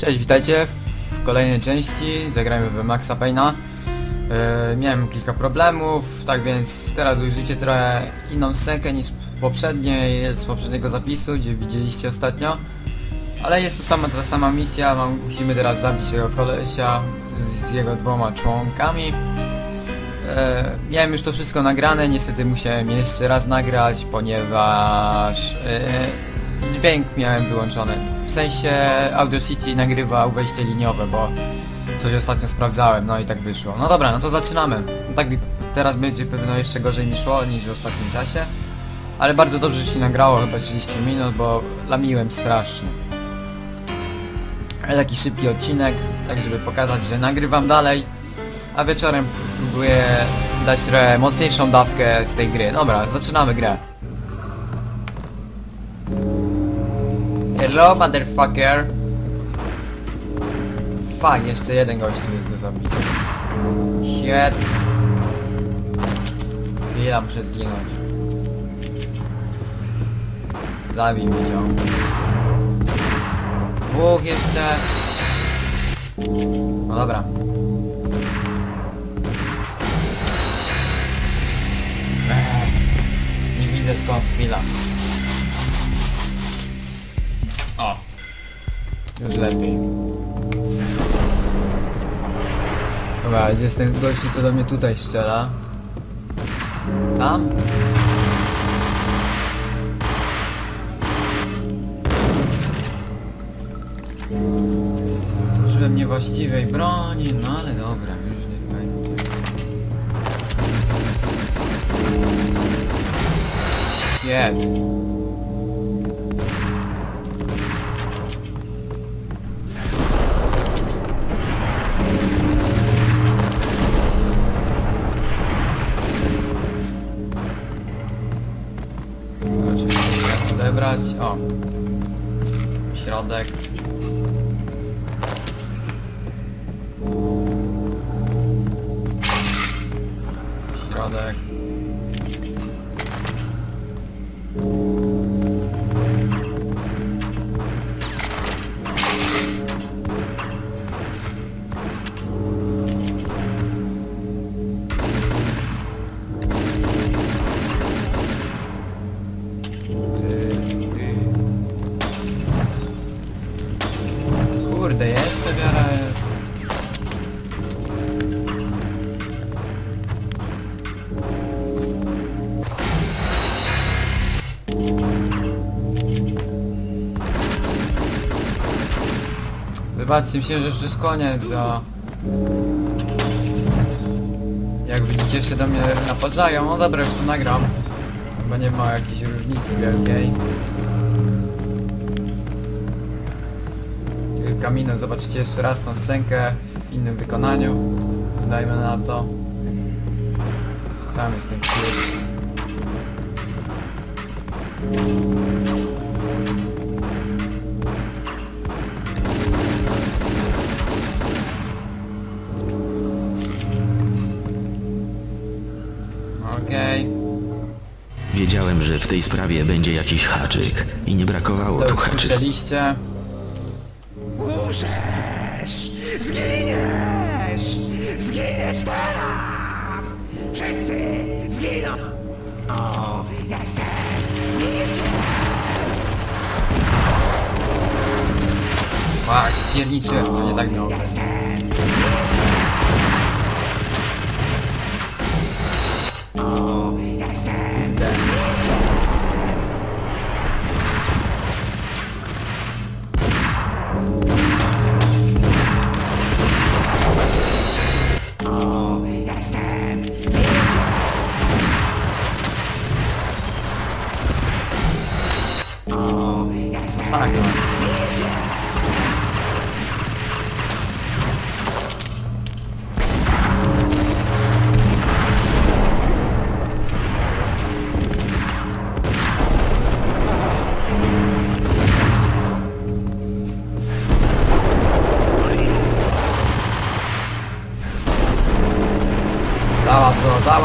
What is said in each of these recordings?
Cześć, witajcie w kolejnej części, zagrajmy w Maxa Payne'a. Yy, miałem kilka problemów, tak więc teraz ujrzycie trochę inną scenkę niż poprzednie, z poprzedniego zapisu, gdzie widzieliście ostatnio. Ale jest to sama ta sama misja, mam, musimy teraz zabić tego kolesia z, z jego dwoma członkami. E, miałem już to wszystko nagrane, niestety musiałem jeszcze raz nagrać, ponieważ e, dźwięk miałem wyłączony. W sensie Audacity nagrywał wejście liniowe, bo coś ostatnio sprawdzałem, no i tak wyszło. No dobra, no to zaczynamy. No tak teraz będzie pewno jeszcze gorzej mi szło niż w ostatnim czasie. Ale bardzo dobrze się nagrało, chyba 30 minut, bo lamiłem strasznie. Ale taki szybki odcinek, tak żeby pokazać, że nagrywam dalej, a wieczorem spróbuję dać mocniejszą dawkę z tej gry. Dobra, zaczynamy grę. Hello, motherfucker. Fuck, jeszcze jeden gość tu jest do zabicia. Shit. Chwila, muszę zginąć. Zabij mnie, ziom. Dwóch jeszcze. No dobra. Ech, nie widzę skąd chwila. O. Już lepiej. Dobra, gdzie jest ten gościu, co do mnie tutaj strzela? Tam? Użyłem niewłaściwej broni, no ale dobra, już nie będzie. Jed. Wybaczcie, myślałem, że już to jest koniec, a... Jak widzicie, jeszcze do mnie napadzają. No dobra, już to nagram. Chyba nie ma jakiejś różnicy wielkiej. Kamino, zobaczcie jeszcze raz tą scenkę w innym wykonaniu. Dajmy na to. Tam jest ten klucz. Wiedziałem, że w tej sprawie będzie jakiś haczyk i nie brakowało To tu już haczyków. słyszeliście. Umrzesz! Zginiesz! Zginiesz teraz! Wszyscy zginą! O, jestem! Ach, spierniczyłem, to nie tak miało być. Jestem!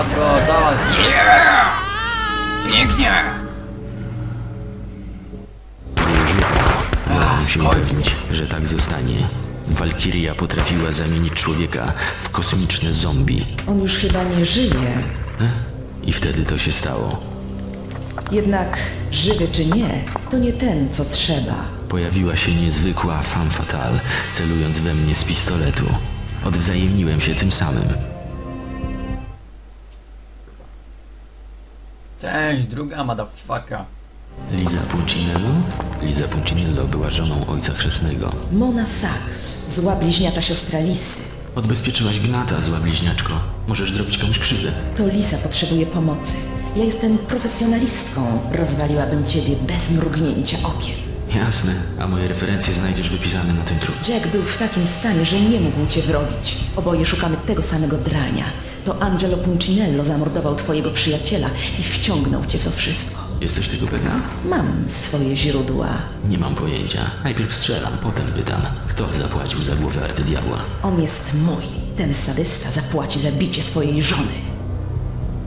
Załatw go, załatw Yeah! Pięknie! się Końcu. upewnić, że tak zostanie. Walkiria potrafiła zamienić człowieka w kosmiczne zombie. On już chyba nie żyje. I wtedy to się stało. Jednak żywy czy nie, to nie ten, co trzeba. Pojawiła się niezwykła femme fatale, celując we mnie z pistoletu. Odwzajemniłem się tym samym. Część druga, motherfucker. Liza Puncinello? Liza Puncinello była żoną ojca chrzestnego. Mona Sachs, zła bliźniacza siostra Lisy. Odbezpieczyłaś Gnata, zła bliźniaczko. Możesz zrobić komuś krzywdę. To Lisa potrzebuje pomocy. Ja jestem profesjonalistką. Rozwaliłabym ciebie bez mrugnięcia okiem. Jasne, a moje referencje znajdziesz wypisane na tym trupie. Jack był w takim stanie, że nie mógł cię wrobić. Oboje szukamy tego samego drania. To Angelo Puncinello zamordował twojego przyjaciela i wciągnął cię w to wszystko. Jesteś tego pewna? Mam swoje źródła. Nie mam pojęcia. Najpierw strzelam, potem pytam. Kto zapłacił za głowę arcydiabła? On jest mój. Ten sadysta zapłaci za bicie swojej żony.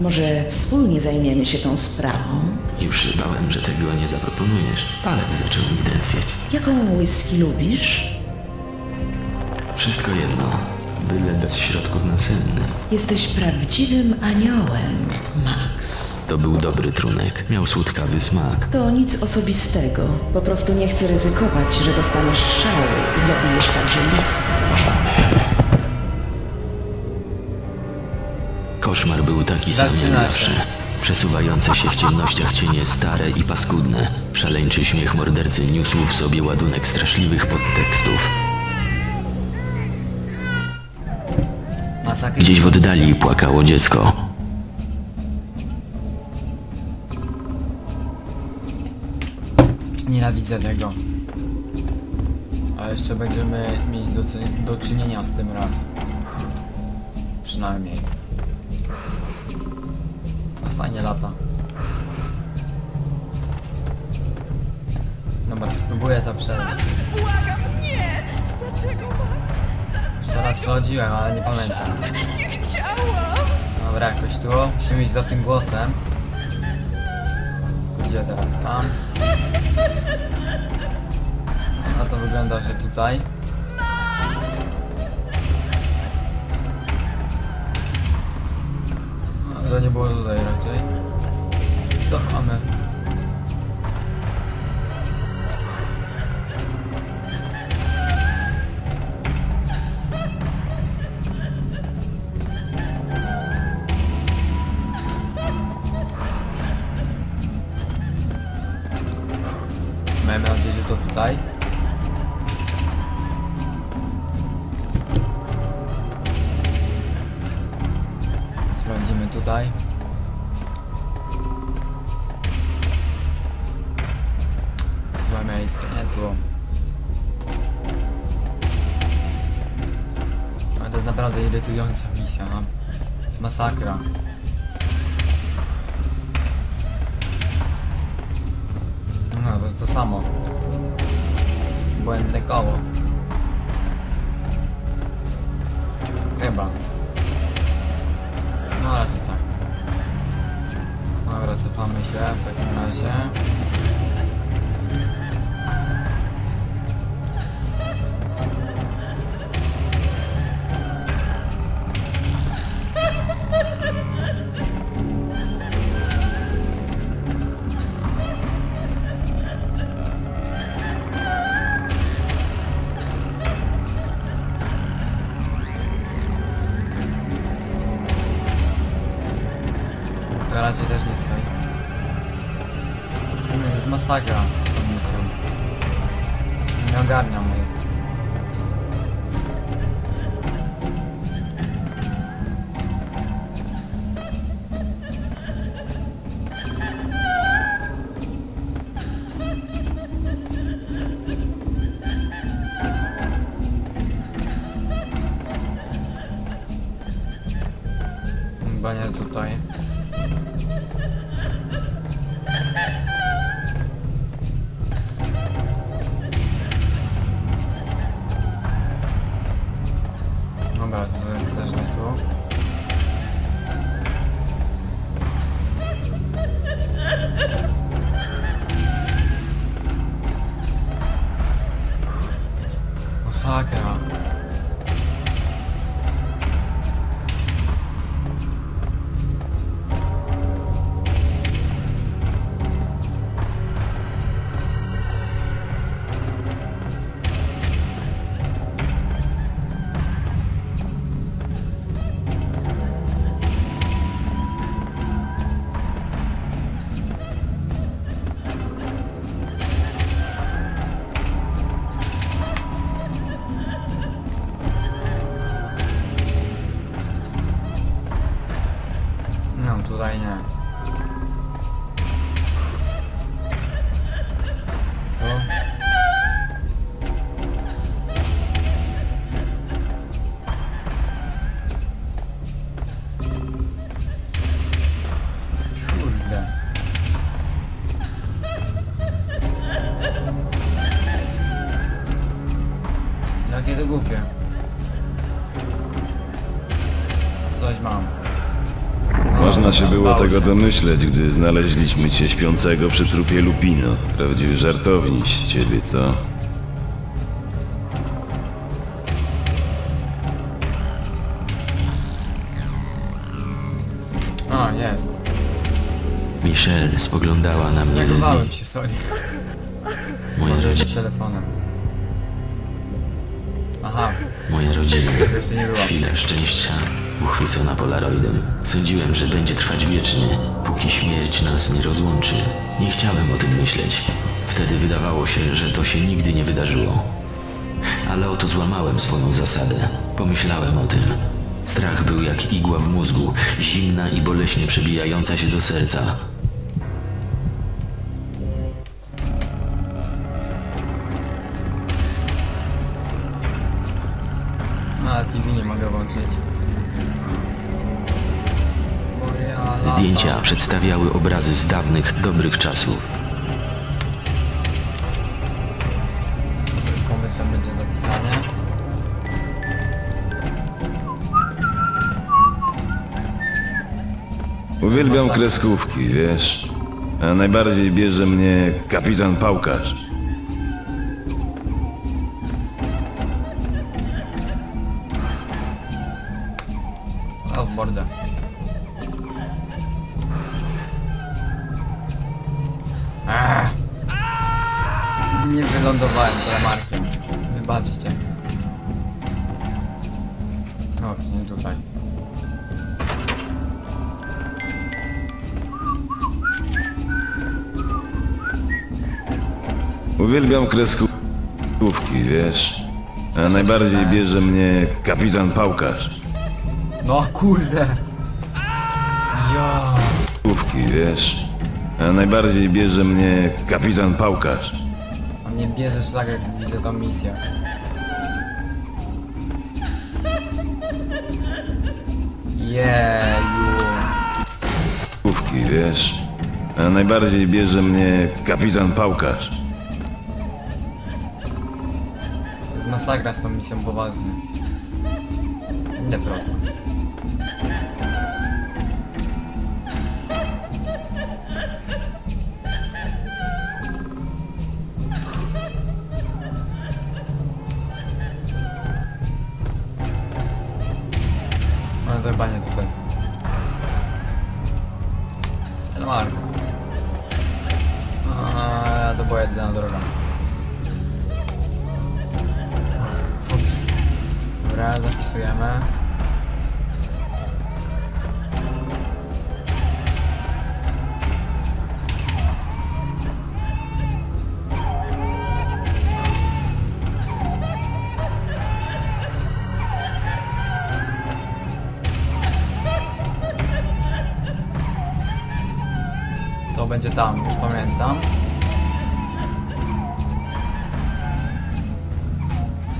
Może wspólnie zajmiemy się tą sprawą? Już się bałem, że tego nie zaproponujesz. Palec zaczął mi drętwieć. Jaką whisky lubisz? Wszystko jedno. Byle bez środków nasennych. Jesteś prawdziwym aniołem, Max. To był dobry trunek. Miał słodkawy smak. To nic osobistego. Po prostu nie chcę ryzykować, że dostaniesz szału i zabijesz także lisy. Koszmar był taki sam jak zawsze. Przesuwające się w ciemnościach cienie stare i paskudne. Szaleńczy śmiech mordercy niósł w sobie ładunek straszliwych podtekstów. Gdzieś w oddali płakało dziecko. Nienawidzę tego. A jeszcze będziemy mieć do, do czynienia z tym raz. Przynajmniej. A fajnie lata. Dobra, spróbuję to przejść. Błagam, nie! Dlaczego Przechodziłem, ale nie pamiętam. Nie chciałam! Dobra, jakoś tu. Musimy iść za tym głosem. Tylko gdzie teraz? Tam. No to wygląda, że tutaj. Ale to nie było tutaj raczej. Cofamy. Tutaj. Sprawdzimy tutaj. Złe miejsce, nie tu. Ale to jest naprawdę irytująca misja, no. Masakra. Chyba. No raczej tak. Dobra, cofamy się w takim razie. To raczej też nie tutaj. Nie, to jest masakra. Nie ogarniam głupie. Coś mam. No, Można się było tego się. domyśleć, gdy znaleźliśmy cię śpiącego przy trupie Lupino. Prawdziwy żartownik z ciebie, co? A, jest. Michelle spoglądała na mnie Zagowałem się, sorry. Rodzina. telefonem. Aha, Moja rodzina. Chwila szczęścia, uchwycona polaroidem. Sądziłem, że będzie trwać wiecznie, póki śmierć nas nie rozłączy. Nie chciałem o tym myśleć. Wtedy wydawało się, że to się nigdy nie wydarzyło. Ale oto złamałem swoją zasadę. Pomyślałem o tym. Strach był jak igła w mózgu, zimna i boleśnie przebijająca się do serca. Zdjęcia przedstawiały obrazy z dawnych, dobrych czasów. Będzie zapisanie. Uwielbiam kreskówki, wiesz? A najbardziej bierze mnie kapitan Pałkarz. Wybaczcie. O, nie tutaj. Uwielbiam kreskówki, wiesz? A najbardziej bierze mnie kapitan Pałkarz. No kurde! Ja. Kreskówki, wiesz? A najbardziej bierze mnie kapitan Pałkarz. A mnie bierzesz tak jak widzę tą misję. Jeju. Kreskówki, wiesz? A najbardziej bierze mnie kapitan Pałkarz. To jest masakra z tą misją poważnie. Nie prosto. Dobra, zapisujemy. To będzie tam, już pamiętam.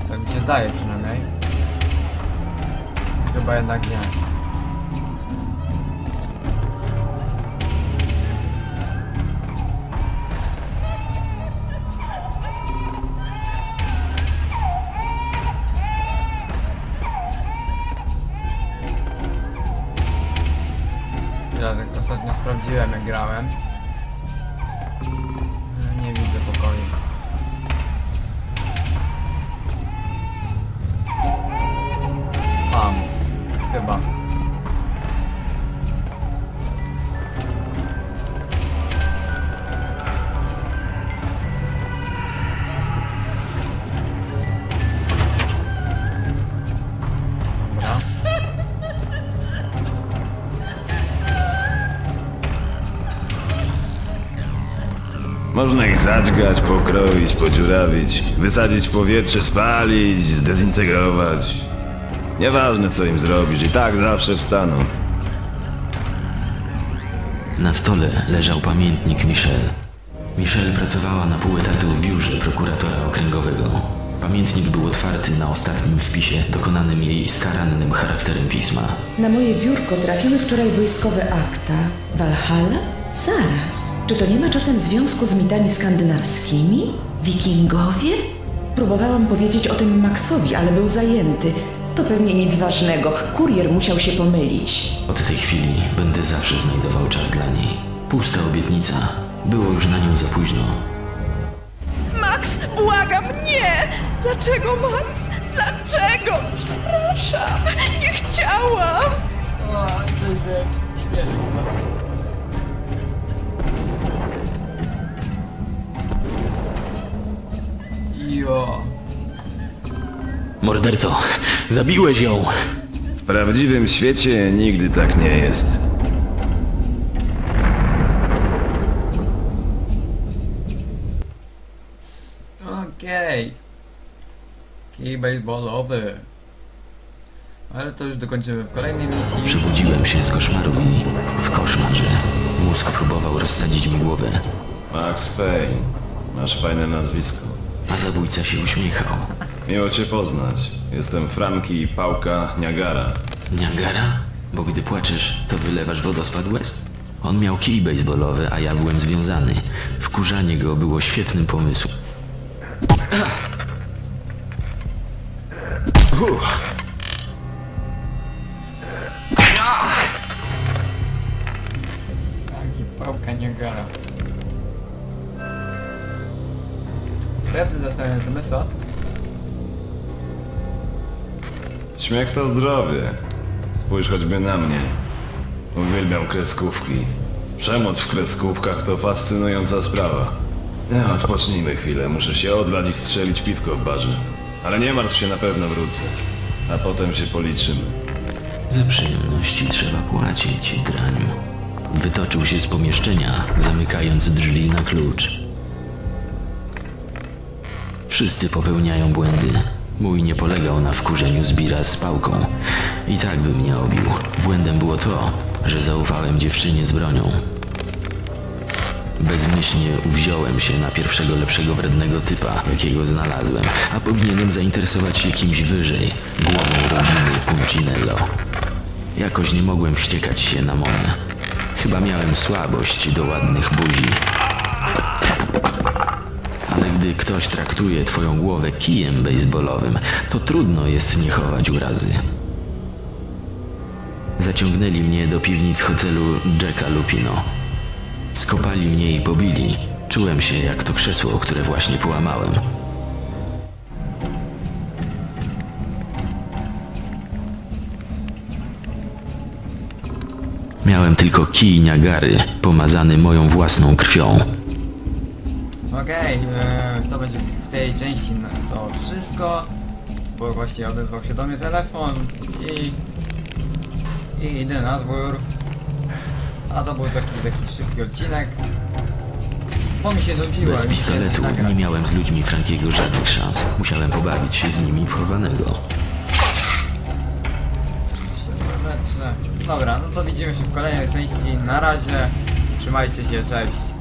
Tak mi się zdaje przynajmniej. Chyba jednak nie. Ja tak ostatnio sprawdziłem jak grałem. Zadźgać, pokroić, podziurawić, wysadzić w powietrze, spalić, zdezintegrować. Nieważne co im zrobisz, i tak zawsze wstaną. Na stole leżał pamiętnik Michelle. Michelle pracowała na pół etatu w biurze prokuratora okręgowego. Pamiętnik był otwarty na ostatnim wpisie dokonanym jej starannym charakterem pisma. Na moje biurko trafiły wczoraj wojskowe akta. Walhalla? Zaraz. Czy to nie ma czasem związku z mitami skandynawskimi? Wikingowie? Próbowałam powiedzieć o tym Maxowi, ale był zajęty. To pewnie nic ważnego. Kurier musiał się pomylić. Od tej chwili będę zawsze znajdował czas dla niej. Pusta obietnica. Było już na nią za późno. Max, błagam, nie! Dlaczego, Max? Dlaczego? Przepraszam, nie chciałam! O, to jest wielki Morderco, zabiłeś ją! W prawdziwym świecie nigdy tak nie jest. Okej. Kij baseballowy. Ale to już dokończymy w kolejnej misji. Przebudziłem się z koszmaru i w koszmarze. Mózg próbował rozsadzić mi głowę, Max Payne. Masz fajne nazwisko. a zabójca się uśmiechał. Miło cię poznać. Jestem Franki Pałka Niagara. Niagara? Bo gdy płaczesz, to wylewasz wodospad łez? On miał kij baseballowy, a ja byłem związany. Wkurzanie go było świetnym pomysłem. Śmiech to zdrowie. Spójrz choćby na mnie. Uwielbiam kreskówki. Przemoc w kreskówkach to fascynująca sprawa. No, odpocznijmy chwilę. Muszę się odlać i strzelić piwko w barze. Ale nie martw się, na pewno wrócę. A potem się policzymy. Za przyjemności trzeba płacić, draniu. Wytoczył się z pomieszczenia, zamykając drzwi na klucz. Wszyscy popełniają błędy. Mój nie polegał na wkurzeniu Zbira z pałką. I tak by mnie obił. Błędem było to, że zaufałem dziewczynie z bronią. Bezmyślnie uwziąłem się na pierwszego lepszego wrednego typa, jakiego znalazłem, a powinienem zainteresować się kimś wyżej, głową rodziny Puncinello. Jakoś nie mogłem wściekać się na Monę. Chyba miałem słabość do ładnych buzi. Gdy ktoś traktuje twoją głowę kijem baseballowym, to trudno jest nie chować urazy. Zaciągnęli mnie do piwnic hotelu Jacka Lupino. Skopali mnie i pobili. Czułem się jak to krzesło, które właśnie połamałem. Miałem tylko kij Niagary, pomazany moją własną krwią. Okej, e, to będzie w tej części na to wszystko. Bo właściwie odezwał się do mnie telefon i... I idę na dwór. A to był taki, taki szybki odcinek. Bo mi się nudziło. Bez pistoletu nagrać. nie miałem z ludźmi Frankiego żadnych szans. Musiałem pobawić się z nimi w chowanego. Dobra, no to widzimy się w kolejnej części. Na razie. Trzymajcie się, cześć.